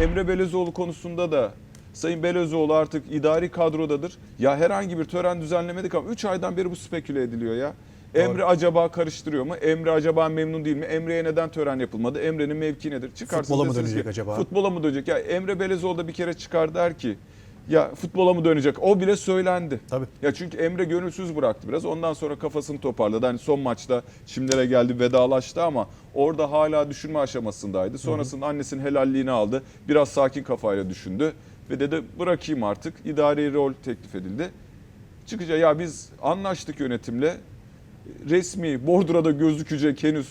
Emre Belözoğlu konusunda da Sayın Belözoğlu artık idari kadrodadır. Ya herhangi bir tören düzenlemedik ama 3 aydan beri bu speküle ediliyor ya. Emre acaba karıştırıyor mu? Emre acaba memnun değil mi? Emre'ye neden tören yapılmadı? Emre'nin mevki nedir? Çıkarsın Futbola mı desiniz dönecek ki, acaba? Futbola mı dönecek? Ya Emre Belözoğlu da bir kere çıkar der ki ya futbola mı dönecek? O bile söylendi. Tabii. Ya çünkü Emre gönülsüz bıraktı biraz. Ondan sonra kafasını toparladı. Hani son maçta şimdilere geldi vedalaştı ama orada hala düşünme aşamasındaydı. Sonrasında annesinin helalliğini aldı. Biraz sakin kafayla düşündü. Ve dedi bırakayım artık. İdari rol teklif edildi. Çıkınca ya biz anlaştık yönetimle. Resmi bordroda gözükecek henüz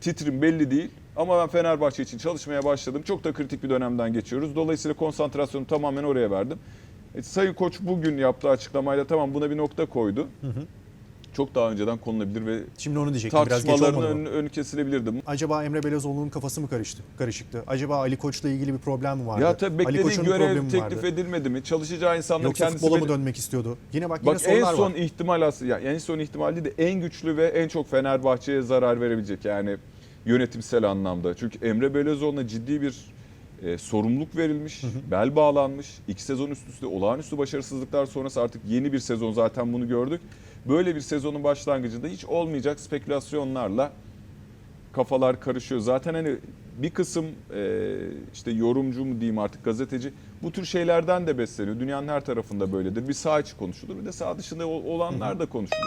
titrim belli değil. Ama ben Fenerbahçe için çalışmaya başladım. Çok da kritik bir dönemden geçiyoruz. Dolayısıyla konsantrasyonu tamamen oraya verdim. E, Sayın Koç bugün yaptığı açıklamayla tamam buna bir nokta koydu. Çok daha önceden konulabilir ve Şimdi onu diyecektim. Biraz geç tartışmaların olmadı mı? önü, önü kesilebilirdi. Acaba Emre Belözoğlu'nun kafası mı karıştı? Karışıktı. Acaba Ali Koç'la ilgili bir problem mi vardı? Ya tabii Ali beklediği Koç'un görev problemi teklif vardı. edilmedi mi? Çalışacağı insanlar Yoksa kendisi futbola mı dönmek istiyordu? Yine bak yine Bak en sorular son var. ihtimal aslında ya en son ihtimal değil de en güçlü ve en çok Fenerbahçe'ye zarar verebilecek yani yönetimsel anlamda. Çünkü Emre Belözoğlu'na ciddi bir e, sorumluluk verilmiş, bel bağlanmış. İki sezon üst üste olağanüstü başarısızlıklar sonrası artık yeni bir sezon zaten bunu gördük. Böyle bir sezonun başlangıcında hiç olmayacak spekülasyonlarla kafalar karışıyor. Zaten hani bir kısım e, işte yorumcu mu diyeyim artık gazeteci bu tür şeylerden de besleniyor. Dünyanın her tarafında böyledir. Bir sağ içi konuşulur bir de sağ dışında ol- olanlar da konuşulur.